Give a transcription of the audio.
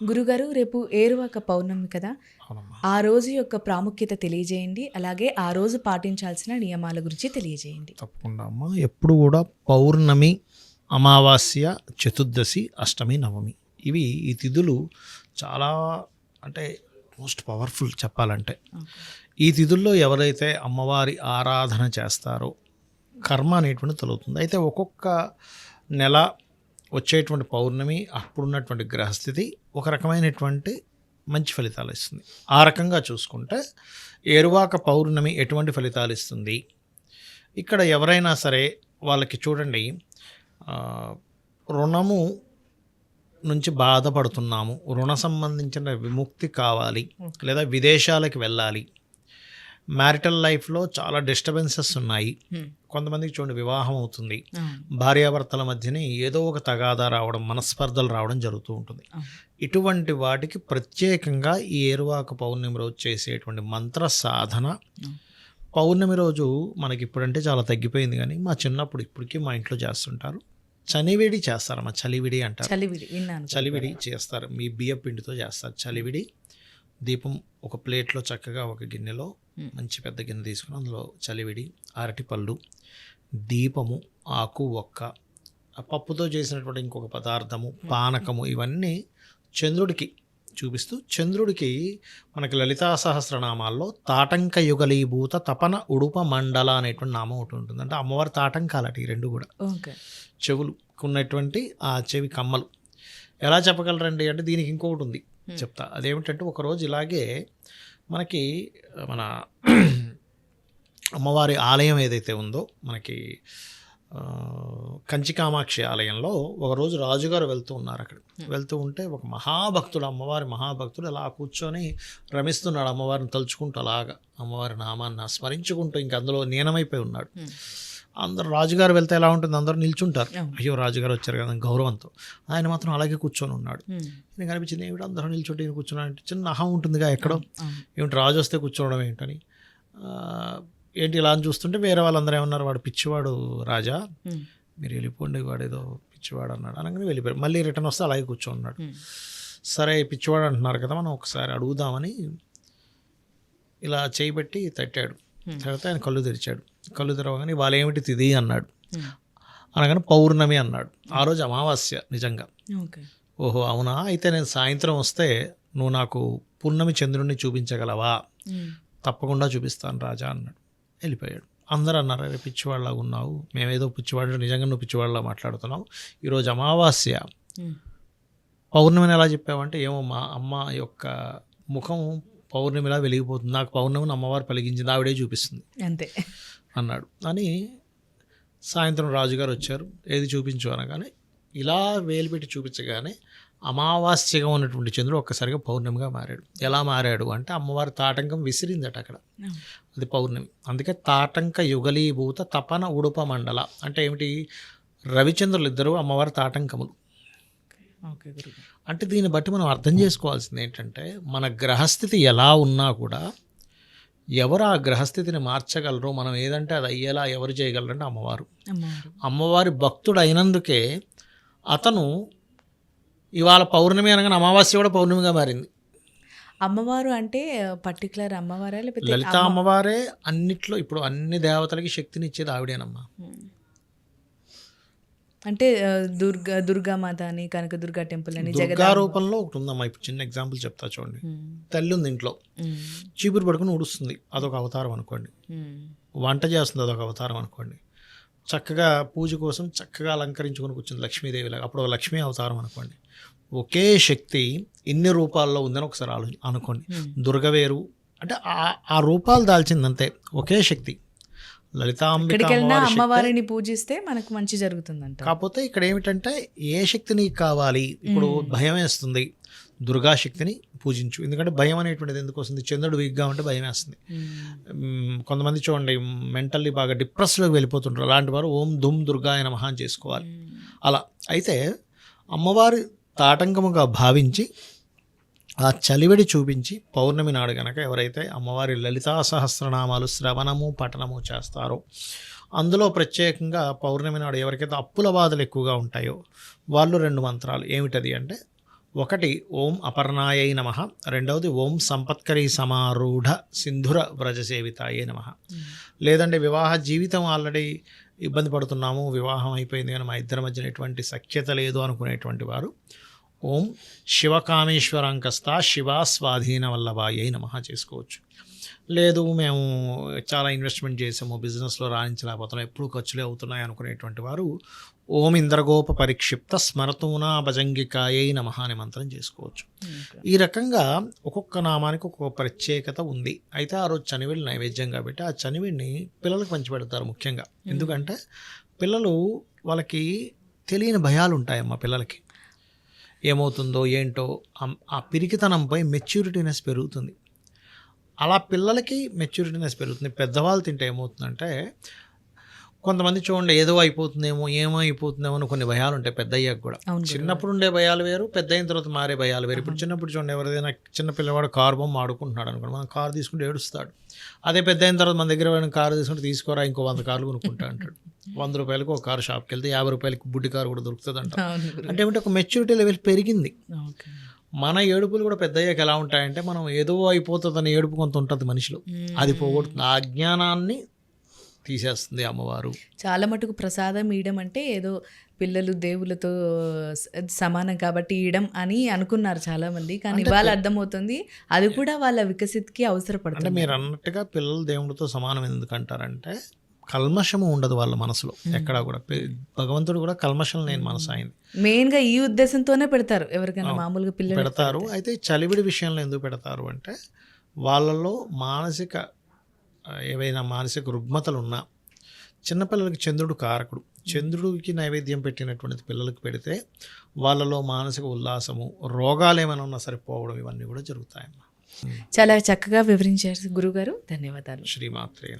గురుగారు రేపు ఏరువాక పౌర్ణమి కదా? ఆ రోజు యొక్క ప్రాముఖ్యత తెలియజేయండి అలాగే ఆ రోజు పాటించాల్సిన నియమాల గురించి తెలియజేయండి. తప్పకుండా అమ్మా. ఎప్పుడు కూడా పౌర్ణమి అమావాస్య చతుర్దశి అష్టమి నవమి ఇవి ఈ తిథులు చాలా అంటే మోస్ట్ పవర్ఫుల్ చెప్పాలంటే. ఈ తిథుల్లో ఎవరైతే అమ్మవారి ఆరాధన చేస్తారో కర్మ అనేటువంటి తొలుగుతుంది. అయితే ఒక్కొక్క నెల వచ్చేటువంటి పౌర్ణమి అప్పుడున్నటువంటి గ్రహస్థితి ఒక రకమైనటువంటి మంచి ఫలితాలు ఇస్తుంది. ఆ రకంగా చూసుకుంటే ఏరువాక పౌర్ణమి ఎటువంటి ఫలితాలు ఇస్తుంది? ఇక్కడ ఎవరైనా సరే వాళ్ళకి చూడండి రుణము నుంచి బాధపడుతున్నాము. రుణ సంబంధించిన విముక్తి కావాలి. లేదా విదేశాలకు వెళ్ళాలి. మ్యారిటల్ లైఫ్లో చాలా డిస్టర్బెన్సెస్ ఉన్నాయి. హ్మ్. కొంతమందికి చూడండి వివాహం అవుతుంది. అవును. భార్యాభర్తల మధ్యనే ఏదో ఒక తగాదా రావడం మనస్పర్ధలు రావడం జరుగుతూ ఉంటుంది. అవును. ఇటువంటి వాటికి ప్రత్యేకంగా ఈ ఏరువాక పౌర్ణమి రోజు చేసేటువంటి మంత్ర సాధన. పౌర్ణమి రోజు మనకి ఇప్పుడంటే చాలా తగ్గిపోయింది కానీ మా చిన్నప్పుడు ఇప్పటికీ మా ఇంట్లో చేస్తుంటారు. చనివిడి చేస్తారమ్మా చలివిడి అంటారు. చలివిడి చలివిడి చేస్తారు. మీ బియ్య పిండితో చేస్తారు చలివిడి. దీపం ఒక ప్లేట్లో చక్కగా ఒక గిన్నెలో మ్మ్. మంచి పెద్ద గిన్నె తీసుకుని అందులో చలివిడి అరటిపళ్ళు దీపము ఆకు ఒక్క ఆ పప్పుతో చేసినటువంటి ఇంకొక పదార్థము పానకము ఇవన్నీ చంద్రుడికి చూపిస్తూ చంద్రుడికి మనకి లలితా సహస్రనామాల్లో తాటంక యుగలీభూత తపన ఉడుప మండల అనేటువంటి నామం ఒకటి ఉంటుంది. అంటే అమ్మవారి తాటంకాలట ఈ రెండు కూడా. చెవులు ఉన్నటువంటి ఆ చెవి కమ్మలు. ఎలా చెప్పగలరండి? అంటే దీనికి ఇంకొకటి ఉంది. Hmm. చెప్తా. అదేమిటంటే ఒకరోజు ఇలాగే మనకి మన అమ్మవారి ఆలయం ఏదైతే ఉందో మనకి ఆ, కంచి కామాక్షి ఆలయంలో ఒకరోజు రాజుగారు వెళ్తూ ఉన్నారు అక్కడ. వెళ్తూ ఉంటే ఒక మహాభక్తుడు అమ్మవారి మహాభక్తుడు అలా కూర్చొని రమిస్తున్నాడు. అమ్మవారిని తలుచుకుంటూ అలాగా అమ్మవారి నామాన్ని స్మరించుకుంటూ ఇంక అందులో లీనమైపోయి ఉన్నాడు. అందరూ రాజుగారు వెళ్తే ఎలా ఉంటుంది? అందరూ నిల్చుంటారు. అయ్యో రాజుగారు వచ్చారు కదా గౌరవంతో. ఆయన మాత్రం అలాగే కూర్చొని ఉన్నాడు. నేను కనిపించింది ఏమిటి అందరూ నిల్చుంటే ఈయన కూర్చున్నాడు? అంటే చిన్న అహం ఉంటుందిగా ఎక్కడో. ఏమిటి రాజు వస్తే కూర్చోవడం ఏంటని? ఏంటి ఇలా అని చూస్తుంటే వేరే వాళ్ళందరూ ఏమన్నారు వాడు పిచ్చివాడు రాజా. మీరు వెళ్ళిపోండి వాడు ఏదో పిచ్చివాడు అన్నాడు. అనగానే వెళ్ళిపోయారు. మళ్ళీ రిటర్న్ వస్తే అలాగే కూర్చోన్నాడు. సరే పిచ్చివాడు అంటున్నారు కదా మనం ఒకసారి అడుగుదామని ఇలా చేయి పెట్టి తట్టాడు. తర్వాత ఆయన కళ్ళు తెరిచాడు. కళ్ళు తెరవగానే వాళ్ళు ఏమిటి తిది అన్నాడు. అనగానే పౌర్ణమి అన్నాడు. ఆ రోజు అమావాస్య నిజంగా. ఓహో అవునా? అయితే నేను సాయంత్రం వస్తే నువ్వు నాకు పూర్ణమి చంద్రుడిని చూపించగలవా. తప్పకుండా చూపిస్తాను రాజా అన్నాడు. వెళ్ళిపోయాడు. అందరూ అన్నారు అరే పిచ్చివాళ్ళగా ఉన్నావు. మేమేదో పిచ్చివాడు నిజంగా నువ్వు పిచ్చివాళ్ళ మాట్లాడుతున్నావు. ఈరోజు అమావాస్య. పౌర్ణమిని ఎలా చెప్పావంటే ఏమో మా అమ్మ యొక్క ముఖం పౌర్ణమిలా వెలిగిపోతుంది. నాకు పౌర్ణమిని అమ్మవారు పలిగించింది. ఆవిడే చూపిస్తుంది. అంతే. అన్నాడు. అని సాయంత్రం రాజుగారు వచ్చారు. ఏది చూపించు అనగానే ఇలా వేలు పెట్టి చూపించగానే అమావాస్యగా ఉన్నటువంటి చంద్రుడు ఒక్కసారిగా పౌర్ణమిగా మారాడు. ఎలా మారాడు అంటే అమ్మవారి తాటంకం విసిరిందట అక్కడ. అది పౌర్ణమి. అందుకే తాటంక యుగలీభూత తపన ఉడుప మండల అంటే ఏమిటి? రవిచంద్రులు ఇద్దరు అమ్మవారి తాటంకములు. అంటే దీన్ని బట్టి మనం అర్థం చేసుకోవాల్సింది ఏంటంటే మన గ్రహస్థితి ఎలా ఉన్నా కూడా ఎవరు ఆ గ్రహస్థితిని మార్చగలరో మనం ఏదంటే అది అయ్యేలా ఎవరు చేయగలరంటే అమ్మవారు. అమ్మవారు. అమ్మవారి భక్తుడు అయినందుకే అతను ఇవాళ పౌర్ణమి అనగానే అమావాస్య కూడా పౌర్ణమిగా మారింది. అమ్మవారు అంటే పర్టికులర్ అమ్మవారా లేకపోతే లలిత అమ్మ- అమ్మవారే అన్నిట్లో ఇప్పుడు అన్ని దేవతలకి శక్తిని ఇచ్చేది ఆవిడేనమ్మా. అంటే దుర్గా దుర్గామాత అని కనకదుర్గా టెంపుల్ అని దుర్గా రూపంలో ఒకటి ఉందమ్మా. ఇప్పుడు చిన్న ఎగ్జాంపుల్ చెప్తా చూడండి. తల్లి ఉంది ఇంట్లో. చీపురు పడుకుని ఉడుస్తుంది అదొక అవతారం అనుకోండి. వంట చేస్తుంది అదొక అవతారం అనుకోండి. చక్కగా పూజ కోసం చక్కగా అలంకరించుకొని కూర్చుంది లక్ష్మీదేవిలాగా. అప్పుడు ఒక లక్ష్మీ అవతారం అనుకోండి. ఒకే శక్తి ఇన్ని రూపాల్లో ఉందని ఒకసారి ఆలో అనుకోండి. దుర్గ వేరు. అంటే ఆ- ఆ రూపాలు దాల్చింది అంతే ఒకే శక్తి. లలితాంబిక ఎక్కడికి వెళ్ళినా అమ్మవారి శక్తే. అమ్మవారిని పూజిస్తే మనకు మంచి జరుగుతుందంట. కాకపోతే ఇక్కడ ఏమిటంటే ఏ శక్తి నీకు కావాలి? ఇప్పుడు భయం వేస్తుంది దుర్గా శక్తిని పూజించు. ఎందుకంటే భయం అనేటువంటిది ఎందుకు వస్తుంది? చంద్రుడు వీక్గా ఉంటే భయం వేస్తుంది కొంతమంది చూడండి మెంటల్లీ బాగా డిప్రెస్లోకి వెళ్ళిపోతుంటారు. అలాంటి వారు ఓం ధుమ్ దుర్గా ఆయన మహాన్ చేసుకోవాలి. అలా. అయితే అమ్మవారి తాటంకముగా భావించి ఆ చలివిడి చూపించి పౌర్ణమి నాడు గనక ఎవరైతే అమ్మవారి లలితా సహస్రనామాలు శ్రవణము పఠనము చేస్తారో అందులో ప్రత్యేకంగా పౌర్ణమి నాడు ఎవరికైతే అప్పుల బాధలు ఎక్కువగా ఉంటాయో వాళ్ళు రెండు మంత్రాలు. ఏమిటది అంటే ఒకటి ఓం అపర్ణాయై నమ రెండవది ఓం సంపత్కరి సమారూఢ సింధుర వ్రజసేవితాయే నమ. లేదంటే వివాహ జీవితం ఆల్రెడీ ఇబ్బంది పడుతున్నాము వివాహం అయిపోయింది కానీ మా ఇద్దరి మధ్యన ఎటువంటి సఖ్యత లేదు అనుకునేటువంటి వారు ఓం శివకామేశ్వరాంకస్త శివ స్వాధీన వల్లభాయై నమ చేసుకోవచ్చు. లేదు మేము చాలా ఇన్వెస్ట్మెంట్ చేసాము బిజినెస్లో రాణించలేకపోతున్నాం ఎప్పుడు ఖర్చులే అవుతున్నాయి అనుకునేటువంటి వారు ఓం ఇంద్రగోప పరిక్షిప్త స్మరతూనా భజంగికాయై నమ అనే మంత్రం చేసుకోవచ్చు. ఈ రకంగా ఒక్కొక్క నామానికి ఒక్కొక్క ప్రత్యేకత ఉంది. అయితే ఆ రోజు చనివిడి నైవేద్యం కాబట్టి ఆ చనివిడిని పిల్లలకు పంచిపెడతారు ముఖ్యంగా. ఎందుకంటే పిల్లలు వాళ్ళకి తెలియని భయాలు ఉంటాయమ్మా పిల్లలకి. ఏమవుతుందో ఏంటో ఆ- పిరికితనంపై మెచ్యూరిటీనెస్ పెరుగుతుంది. అలా పిల్లలకి మెచ్యూరిటీనెస్ పెరుగుతుంది. పెద్దవాళ్ళు తింటే ఏమవుతుందంటే కొంతమంది చూడండి ఏదో అయిపోతుందేమో ఏమో అయిపోతుందేమో అని కొన్ని భయాలు ఉంటాయి పెద్ద అయ్యాక కూడా చిన్నప్పుడు ఉండే భయాలు వేరు పెద్ద అయిన తర్వాత మారే భయాలు వేరు. ఇప్పుడు చిన్నప్పుడు చూడండి ఎవరైనా చిన్న పిల్లవాడు కారు బొమ్మ ఆడుకుంటున్నాడు అనుకోండి మనం కారు తీసుకుంటే ఏడుస్తాడు. అదే పెద్ద అయిన తర్వాత మన దగ్గర ఏమైనా కారు తీసుకుంటే తీసుకోరా ఇంకో వంద కార్లు కొనుక్కుంటా అంటాడు. వంద రూపాయలకు ఒక కారు షాప్కి వెళ్తే యాభై రూపాయలకి బుడ్డి కారు కూడా దొరుకుతుంది అంట. అంటే ఏమిటి ఒక మెచ్యూరిటీ లెవెల్ పెరిగింది. మన ఏడుపులు కూడా పెద్ద అయ్యాక ఎలా ఉంటాయంటే మనం ఏదో అయిపోతుందని ఏడుపు కొంత ఉంటుంది మనిషిలో. అది పోగొడుతుంది. ఆ అజ్ఞానాన్ని తీసేస్తుంది అమ్మవారు. చాలా మటుకు ప్రసాదం ఇయడం అంటే ఏదో పిల్లలు దేవులతో సమానం కాబట్టి ఇయడం అని అనుకున్నారు చాలా మంది కానీ ఇవాళ అర్థమవుతుంది అది కూడా వాళ్ళ వికసిత్కి అవసరపడుతుంది. మీరు అన్నట్టుగా పిల్లలు దేవుడితో సమానం ఎందుకు అంటారంటే కల్మషము ఉండదు వాళ్ళ మనసులో ఎక్కడా కూడా. భగవంతుడు కూడా కల్మషం లేని మనసు అయింది మెయిన్గా ఈ ఉద్దేశంతోనే పెడతారు ఎవరికైనా మామూలుగా పిల్లలు పెడతారు. అయితే చలివిడి విషయంలో ఎందుకు పెడతారు అంటే వాళ్ళలో మానసిక ఏవైనా మానసిక రుగ్మతలు ఉన్నా చిన్నపిల్లలకి చంద్రుడు కారకుడు. చంద్రుడికి నైవేద్యం పెట్టినటువంటి పిల్లలకు పెడితే వాళ్ళలో మానసిక ఉల్లాసము రోగాలు ఏమైనా ఉన్నా సరే పోవడం ఇవన్నీ కూడా జరుగుతాయమ్మా. చాలా చక్కగా వివరించారు గురుగారు. ధన్యవాదాలు. శ్రీమాత్రే